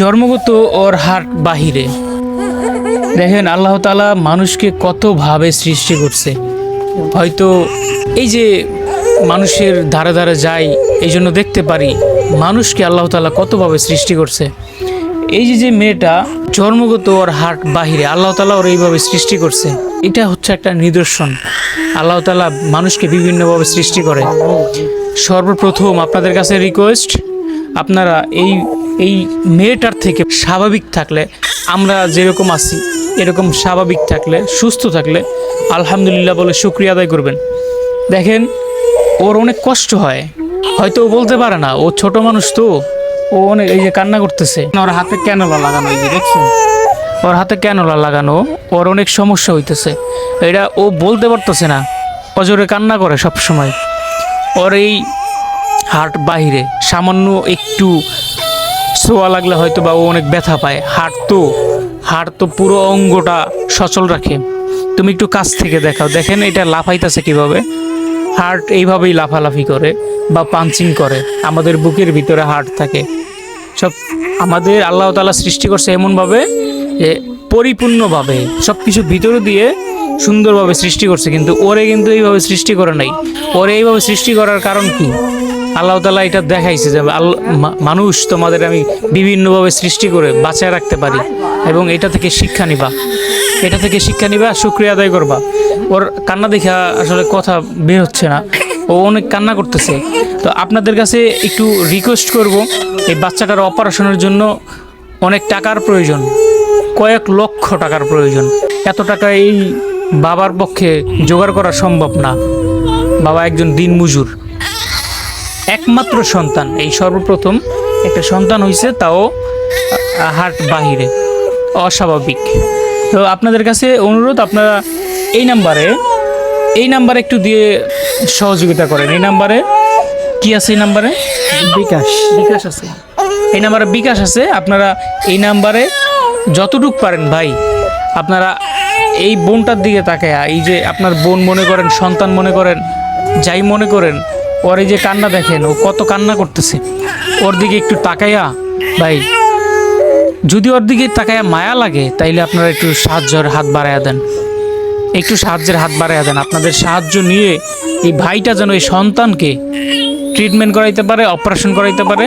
জন্মগত ওর হাট বাহিরে। দেখেন, আল্লাহ তালা মানুষকে কতভাবে সৃষ্টি করছে। হয়তো এই যে মানুষের ধারে ধারে যাই, এই জন্য দেখতে পারি মানুষকে আল্লাহ তালা কতভাবে সৃষ্টি করছে। এই যে যে মেয়েটা জন্মগত ওর হাট বাহিরে, আল্লাহ তালা ওর এইভাবে সৃষ্টি করছে। এটা হচ্ছে একটা নিদর্শন। আল্লাহ তালা মানুষকে বিভিন্নভাবে সৃষ্টি করে। সর্বপ্রথম আপনাদের কাছে রিকোয়েস্ট আপনারা এই এই মেয়েটার থেকে স্বাভাবিক থাকলে আমরা যেরকম আছি এরকম স্বাভাবিক থাকলে সুস্থ থাকলে আলহামদুলিল্লাহ বলে শুক্রিয়া আদায় করবেন। দেখেন ওর অনেক কষ্ট হয়। হয়তো ও বলতে পারে না ও ছোট মানুষ তো ও অনেক এই যে কান্না করতেছে। ওর হাতে ক্যানোলা লাগানো এই যে দেখছেন? ওর হাতে ক্যানোলা লাগানো ওর অনেক সমস্যা হইতেছে। এটা ও বলতে পারতেছে না। অজরে কান্না করে সব সময় ওর এই হাট বাহিরে সামান্য একটু ছোঁয়া লাগলে হয়তো বা ও অনেক ব্যথা পায়। হাট তো হাট তো পুরো অঙ্গটা সচল রাখে। তুমি একটু কাছ থেকে দেখাও। দেখেন এটা লাফাইতেছে কীভাবে। হার্ট এইভাবেই লাফালাফি করে বা পাঞ্চিং করে। আমাদের বুকের ভিতরে হার্ট থাকে। সব আমাদের আল্লাহ তালা সৃষ্টি করছে এমনভাবে যে পরিপূর্ণভাবে সব কিছু ভিতরে দিয়ে সুন্দরভাবে সৃষ্টি করছে। কিন্তু ওরে কিন্তু এইভাবে সৃষ্টি করে নাই। ওরে এইভাবে সৃষ্টি করার কারণ কি? আল্লাহ তালা এটা দেখাইছে যে মানুষ তোমাদের আমি বিভিন্নভাবে সৃষ্টি করে বাঁচায় রাখতে পারি এবং এটা থেকে শিক্ষা নিবা। এটা থেকে শিক্ষা নিবা, শুক্রিয়া আদায় করবা। ওর কান্না দেখা আসলে কথা বের হচ্ছে না। ও অনেক কান্না করতেছে। তো আপনাদের কাছে একটু রিকোয়েস্ট করব, এই বাচ্চাটার অপারেশনের জন্য অনেক টাকার প্রয়োজন, কয়েক লক্ষ টাকার প্রয়োজন। এত টাকা এই বাবার পক্ষে জোগাড় করা সম্ভব না। বাবা একজন দিনমজুর। একমাত্র সন্তান। এই সর্বপ্রথম একটা সন্তান হয়েছে তাও হাট বাহিরে। অস্বাভাবিক। তো আপনাদের কাছে অনুরোধ আপনারা এই নাম্বারে এই নাম্বারে একটু দিয়ে সহযোগিতা করেন। এই নাম্বারে কি আছে এই নাম্বারে? বিকাশ। বিকাশ আছে। এই নাম্বারে বিকাশ আছে। আপনারা এই নাম্বারে যতটুক পারেন ভাই আপনারা এই বোনটার দিকে তাকায় এই যে আপনার বোন মনে করেন সন্তান মনে করেন যাই মনে করেন ওর এই যে কান্না দেখেন, ও কত কান্না করতেছে। ওর দিকে একটু তাকাইয়া, ভাই, যদি ওর দিকে তাকাইয়া মায়া লাগে, তাইলে আপনারা একটু সাহায্যের হাত বাড়াইয়া দেন। একটু সাহায্যের হাত বাড়াইয়া দেন। আপনাদের সাহায্য নিয়ে এই ভাইটা যেন এই সন্তানকে ট্রিটমেন্ট করাইতে পারে অপারেশন করাইতে পারে।